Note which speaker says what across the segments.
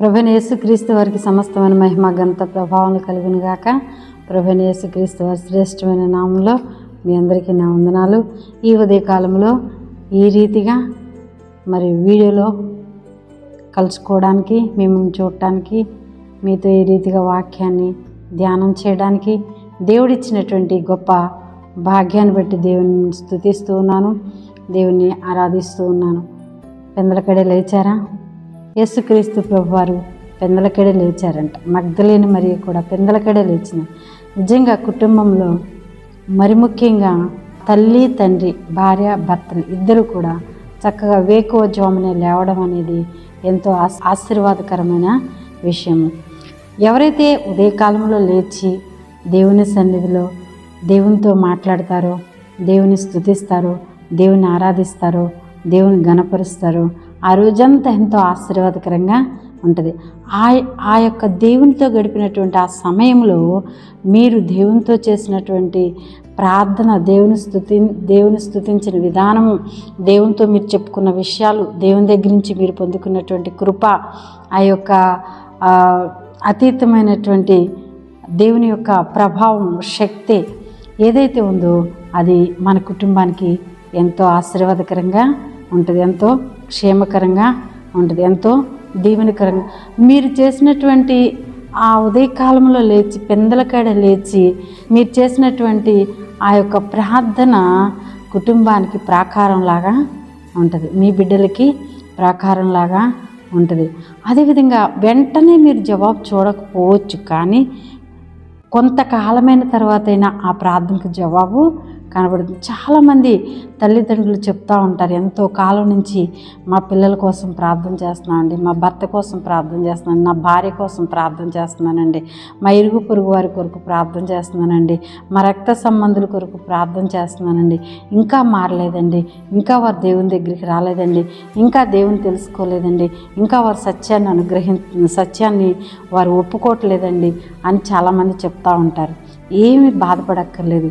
Speaker 1: ప్రభుని యేసుక్రీస్తు వారికి సమస్తమైన మహిమ గంత ప్రభావం కలుగును గాక. ప్రభుని యేసుక్రీస్తు వారి శ్రేష్టమైన నామంలో మీ అందరికీ నా వందనాలు. ఈ ఉదయకాలంలో ఈ రీతిగా మరి వీడియోలో కలుసుకోవడానికి మిమ్మల్ని చూడటానికి మీతో ఈ రీతిగా వాక్యాన్ని ధ్యానం చేయడానికి దేవుడిచ్చినటువంటి గొప్ప భాగ్యాన్ని బట్టి దేవుని స్థుతిస్తూ ఉన్నాను దేవుని ఆరాధిస్తూ ఉన్నాను. పెందలకడే లేచారా? యేసుక్రీస్తు ప్రభువారు పెందలకడే లేచారంట. మగ్ధలేని మరి కూడా పెందలకడే లేచిన. నిజంగా కుటుంబంలో మరి ముఖ్యంగా తల్లి తండ్రి భార్య భర్తలు ఇద్దరు కూడా చక్కగా వేకువ జోమనే లేవడం అనేది ఎంతో ఆశీర్వాదకరమైన విషయము ఎవరైతే ఉదయకాలంలో లేచి దేవుని సన్నిధిలో దేవునితో మాట్లాడతారో దేవుని స్తుతిస్తారో దేవుని ఆరాధిస్తారో దేవుని గణపరుస్తారో ఆ రోజంతా ఎంతో ఆశీర్వాదకరంగా ఉంటుంది. ఆ ఆ యొక్క దేవునితో గడిపినటువంటి ఆ సమయంలో మీరు దేవునితో చేసినటువంటి ప్రార్థన దేవుని స్థుతి దేవుని స్థుతించిన విధానము దేవునితో మీరు చెప్పుకున్న విషయాలు దేవుని దగ్గర నుంచి మీరు పొందుకున్నటువంటి కృప ఆ యొక్క అతీతమైనటువంటి దేవుని యొక్క ప్రభావం శక్తి ఏదైతే ఉందో అది మన కుటుంబానికి ఎంతో ఆశీర్వాదకరంగా ఉంటుంది. ఎంతో క్షేమకరంగా ఉంటుంది. ఎంతో దీవెనకరంగా. మీరు చేసినటువంటి ఆ ఉదయకాలంలో లేచి పెందలకాడ లేచి మీరు చేసినటువంటి ఆ యొక్క ప్రార్థన కుటుంబానికి ప్రాకారంలాగా ఉంటుంది. మీ బిడ్డలకి ప్రాకారంలాగా ఉంటుంది. అదేవిధంగా వెంటనే మీరు జవాబు చూడకపోవచ్చు కానీ కొంతకాలమైన తర్వాతైనా ఆ ప్రార్థనకు జవాబు కనబడుతుంది. చాలామంది తల్లిదండ్రులు చెప్తూ ఉంటారు ఎంతో కాలం నుంచి మా పిల్లల కోసం ప్రార్థన చేస్తున్నానండి మా భర్త కోసం ప్రార్థన చేస్తున్నాను నా భార్య కోసం ప్రార్థన చేస్తున్నానండి మా ఇరుగు పొరుగు వారి కొరకు ప్రార్థన చేస్తున్నానండి మా రక్త సంబంధుల కొరకు ప్రార్థన చేస్తున్నానండి ఇంకా మారలేదండి ఇంకా వారు దేవుని దగ్గరికి రాలేదండి ఇంకా దేవుని తెలుసుకోలేదండి ఇంకా వారు సత్యాన్ని అనుగ్రహి సత్యాన్ని వారు ఒప్పుకోవట్లేదండి అని చాలామంది చెప్తా ఉంటారు. ఏమీ బాధపడక్కర్లేదు.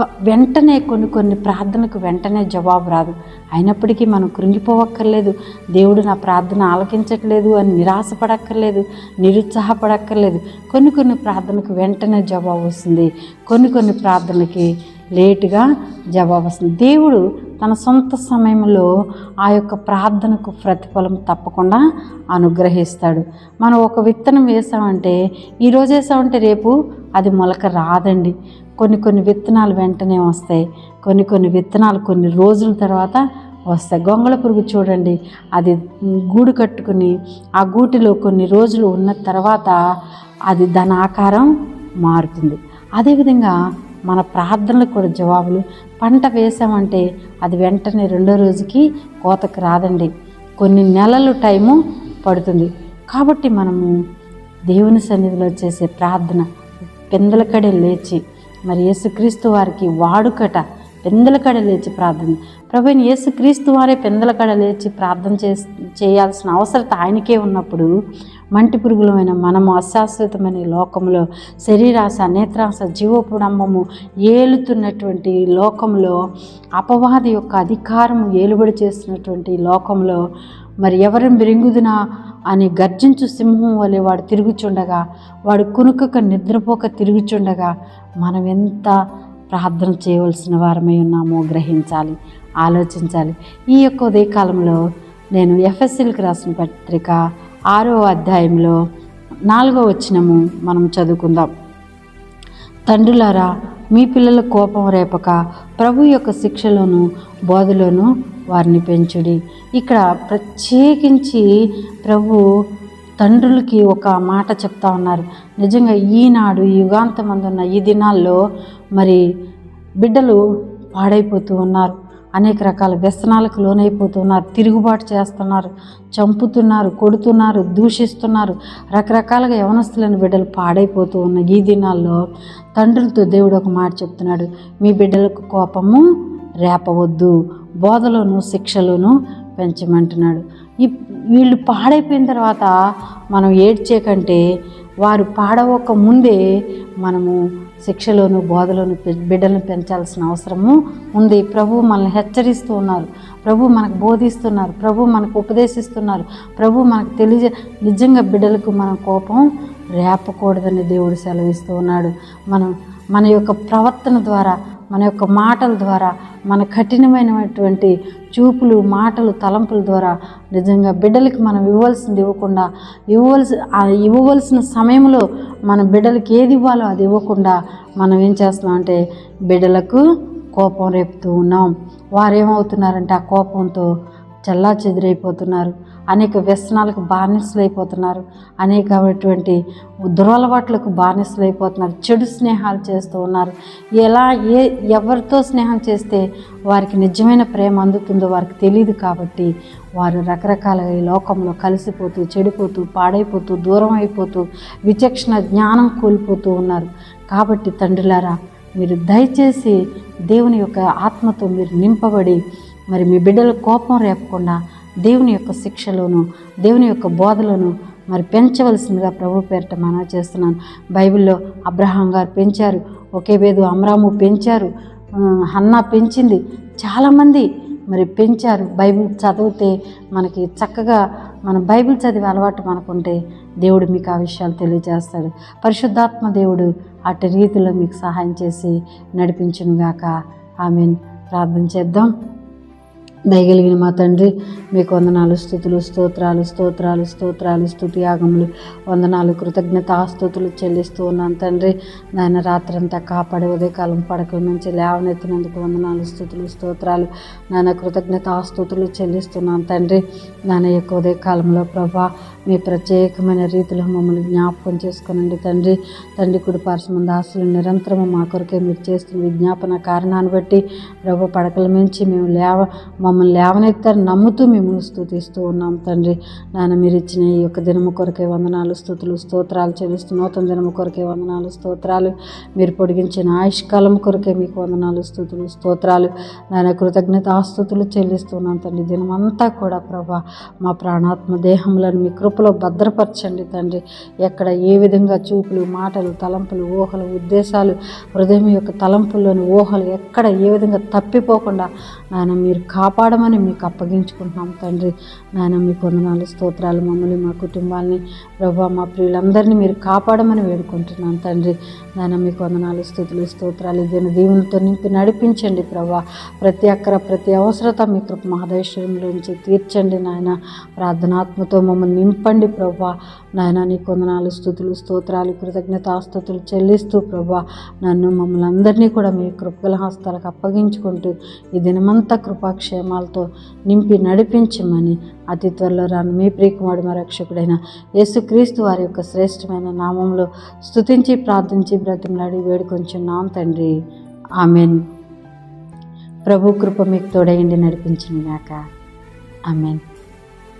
Speaker 1: వెంటనే కొన్ని కొన్ని ప్రార్థనకు వెంటనే జవాబు రాదు. అయినప్పటికీ మనం కృంగిపోవక్కర్లేదు. దేవుడు నా ప్రార్థన ఆలకించట్లేదు అని నిరాశపడక్కర్లేదు నిరుత్సాహపడక్కర్లేదు. కొన్ని కొన్ని ప్రార్థనకు వెంటనే జవాబు వస్తుంది. కొన్ని కొన్ని ప్రార్థనకి లేటుగా జవాబు వస్తుంది దేవుడు తన సొంత సమయంలో ఆ యొక్క ప్రార్థనకు ప్రతిఫలం తప్పకుండా అనుగ్రహిస్తాడు. మనం ఒక విత్తనం వేసామంటే ఈరోజు వేసామంటే రేపు అది మొలక రాదండి. కొన్ని కొన్ని విత్తనాలు వెంటనే వస్తాయి. కొన్ని కొన్ని విత్తనాలు కొన్ని రోజుల తర్వాత వస్తాయి. గొంగళ పురుగు చూడండి. అది గూడు కట్టుకుని ఆ గూటిలో కొన్ని రోజులు ఉన్న తర్వాత అది దాని ఆకారం మారుతుంది. అదేవిధంగా మన ప్రార్థనలకు కూడా జవాబులు. పంట వేసామంటే అది వెంటనే రెండో రోజుకి కోతకు రాదండి. కొన్ని నెలలు టైము పడుతుంది. కాబట్టి మనము దేవుని సన్నిధిలో చేసే ప్రార్థన. పెందలకడే లేచి మరి యేసుక్రీస్తు వారికి వాడుకట పెందలకడ లేచి ప్రార్థన. ప్రభుని యేసుక్రీస్తు వారే పెందలకడ లేచి ప్రార్థన చే చేయాల్సిన అవసరత ఆయనకే ఉన్నప్పుడు మంటి పురుగులమైన మనము అశాశ్వతమైన లోకంలో శరీరాశ నేత్రాశ జీవపుడంబము ఏలుతున్నటువంటి లోకంలో అపవాది యొక్క అధికారము ఏలుబడి చేస్తున్నటువంటి లోకంలో మరి ఎవరిని మిరింగుదునా అని గర్జించు సింహం వలె వాడు తిరుగుచుండగా వాడు కునుకక నిద్రపోక తిరుగుచుండగా మనం ఎంత ప్రార్థన చేయవలసిన వారమై ఉన్నామో గ్రహించాలి ఆలోచించాలి. ఈ యొక్క ఉదయకాలంలో నేను ఎఫ్ఎస్సీలకు రాసిన పత్రిక ఆరో అధ్యాయంలో నాలుగో వచ్చినము మనం చదువుకుందాం. తండ్రులారా మీ పిల్లల కోపం రేపక ప్రభు యొక్క శిక్షలోను బోధలోను వారిని పెంచుడి. ఇక్కడ ప్రత్యేకించి ప్రభు తండ్రులకి ఒక మాట చెప్తా ఉన్నారు. నిజంగా ఈనాడు యుగాంతమందున్న ఈ దినాల్లో మరి బిడ్డలు పాడైపోతూ ఉన్నారు. అనేక రకాల వ్యసనాలకు లోనైపోతున్నారు తిరుగుబాటు చేస్తున్నారు. చంపుతున్నారు. కొడుతున్నారు. దూషిస్తున్నారు. రకరకాలుగా యవనస్తులను బిడ్డలు పాడైపోతూ ఉన్న ఈ దినాల్లో తండ్రులతో దేవుడు ఒక మాట చెప్తున్నాడు. మీ బిడ్డలకు కోపము రేపవద్దు. బోధలోను శిక్షలోను పెంచమంటున్నాడు. ఈ వీళ్ళు పాడైపోయిన తర్వాత మనం ఏడ్చే కంటే వారు పాడవక ముందే మనము శిక్షలోను బోధలోను పె- బిడ్డలను పెంచాల్సిన అవసరము ఉంది. ప్రభు మనల్ని హెచ్చరిస్తూ ఉన్నారు. ప్రభు మనకు బోధిస్తున్నారు. ప్రభు మనకు ఉపదేశిస్తున్నారు. ప్రభు మనకు తెలియజే నిజంగా బిడ్డలకు మన కోపం రేపకూడదని దేవుడు సెలవిస్తూ ఉన్నాడు. మనం మన యొక్క ప్రవర్తన ద్వారా మన యొక్క మాటల ద్వారా మన కఠినమైనటువంటి చూపులు మాటలు తలంపుల ద్వారా నిజంగా బిడ్డలకి మనం ఇవ్వాల్సింది ఇవ్వకుండా ఇవ్వవలసి ఇవ్వవలసిన సమయంలో మన బిడ్డలకి ఏది ఇవ్వాలో అది ఇవ్వకుండా మనం ఏం చేస్తున్నాం అంటే బిడ్డలకు కోపం రేపుతూ ఉన్నాం. వారు ఏమవుతున్నారంటే ఆ కోపంతో చల్లా చెదిరైపోతున్నారు అనేక వ్యసనాలకు బానిసలైపోతున్నారు. అనేకమైనటువంటి దురలవాట్లకు బానిసలైపోతున్నారు. చెడు స్నేహాలు చేస్తూ ఉన్నారు. ఎలా ఏ ఎవరితో స్నేహం చేస్తే వారికి నిజమైన ప్రేమ అందుతుందో వారికి తెలియదు కాబట్టి వారు రకరకాల ఈ లోకంలో కలిసిపోతూ చెడిపోతూ పాడైపోతూ దూరం అయిపోతూ విచక్షణ జ్ఞానం కోల్పోతూ ఉన్నారు. కాబట్టి తండ్రులారా మీరు దయచేసి దేవుని యొక్క ఆత్మతో మీరు నింపబడి మరి మీ బిడ్డల కోపం రేపకుండా దేవుని యొక్క శిక్షలోను దేవుని యొక్క బోధలను మరి పెంచవలసిందిగా ప్రభు పేరిట మనవి చేస్తున్నాను. బైబిల్లో అబ్రహాం గారు పెంచారు ఒకే వేదు అమ్రాము పెంచారు ఆ, హన్నా పెంచింది చాలామంది మరి పెంచారు. బైబిల్ చదివితే మనకి చక్కగా మన బైబిల్ చదివే అలవాటు మనకుంటే దేవుడు మీకు ఆ విషయాలు తెలియజేస్తాడు. పరిశుద్ధాత్మ దేవుడు అటు రీతిలో మీకు సహాయం చేసి నడిపించునుగాక. ఆమెను. ప్రార్థన చేద్దాం. దయగలిగిన మా తండ్రి మీకు వందనాలు స్థుతులు స్తోత్రాలు స్తోత్రాలు స్తోత్రాలు స్థుతి యాగములు వందనాలు కృతజ్ఞత ఆస్తుతులు చెల్లిస్తూ ఉన్నాను తండ్రి. నాయన రాత్రంతా కాపాడి ఉదయకాలం పడకల నుంచి లేవనెత్తినందుకు వందనాలు స్థుతులు స్తోత్రాలు నాయన కృతజ్ఞత ఆస్తుతులు చెల్లిస్తున్నాను తండ్రి. నాయన యొక్క ఉదయకాలంలో ప్రభా మీ ప్రత్యేకమైన రీతిలో మమ్మల్ని జ్ఞాపకం చేసుకునండి తండ్రి. తండ్రి కుడి పార్శ్వం దాసులు నిరంతరము మా కొరకే మీరు చేస్తున్న విజ్ఞాపన కారణాన్ని బట్టి ప్రభు పడకల నుంచి మేము లేవ మమ్మల్ని లేవనెత్తారు నమ్ముతూ మేము స్థుతిస్తూ ఉన్నాం తండ్రి. నాన్న మీరు ఇచ్చిన ఈ యొక్క దినము కొరకే వందనాలు స్థుతులు స్తోత్రాలు చెల్లిస్తూ నూతన దినము కొరకే వందనాలు స్తోత్రాలు. మీరు పొడిగించిన ఆయుష్కాలం కొరకే మీకు వందనాలు స్థుతులు స్తోత్రాలు. నాయన కృతజ్ఞత ఆస్తుతులు చెల్లిస్తున్నాం తండ్రి. దినమంతా కూడా ప్రభా మా ప్రాణాత్మ దేహములను మీ కృపలో భద్రపరచండి తండ్రి. ఎక్కడ ఏ విధంగా చూపులు మాటలు తలంపులు ఊహలు ఉద్దేశాలు హృదయం యొక్క తలంపుల్లోని ఊహలు ఎక్కడ ఏ విధంగా తప్పిపోకుండా నాయన మీరు కాపాడమని మీకు అప్పగించుకుంటున్నాం తండ్రి. నాయన మీ కొందనాలు స్తోత్రాలు మమ్మల్ని మా కుటుంబాలని ప్రభా మా ప్రియులందరినీ మీరు కాపాడమని వేడుకుంటున్నాం తండ్రి. నాయన మీ కొందనాలు స్థుతులు స్తోత్రాలు దీని దీవులతో నింపి నడిపించండి ప్రభా. ప్రతి అక్కర ప్రతి అవసరత మీ కృప మహదేశ్వరంలోంచి తీర్చండి నాయన. ప్రార్థనాత్మతో మమ్మల్ని నింపండి ప్రభా. నాయన నీ కొందనాలు స్థుతులు స్తోత్రాలు కృతజ్ఞతాస్తుతులు చెల్లిస్తూ ప్రభా. నన్ను మమ్మల్ని అందరినీ కూడా మీ కృపల హస్తాలకు అప్పగించుకుంటూ ఈ దినమంతా కృపాక్షేమ కృపాక్షేమాలతో నింపి నడిపించమని అతి త్వరలో రాను. మీ ప్రియకుమారి మరక్షకుడైన రక్షకుడైన యేసుక్రీస్తు వారి యొక్క శ్రేష్టమైన నామంలో స్తుతించి ప్రార్థించి బ్రతిమలాడి వేడుకొంచున్నాం తండ్రి. ఆమెన్. ప్రభు కృప మీకు తోడయండి నడిపించిన గాక. ఆమెన్.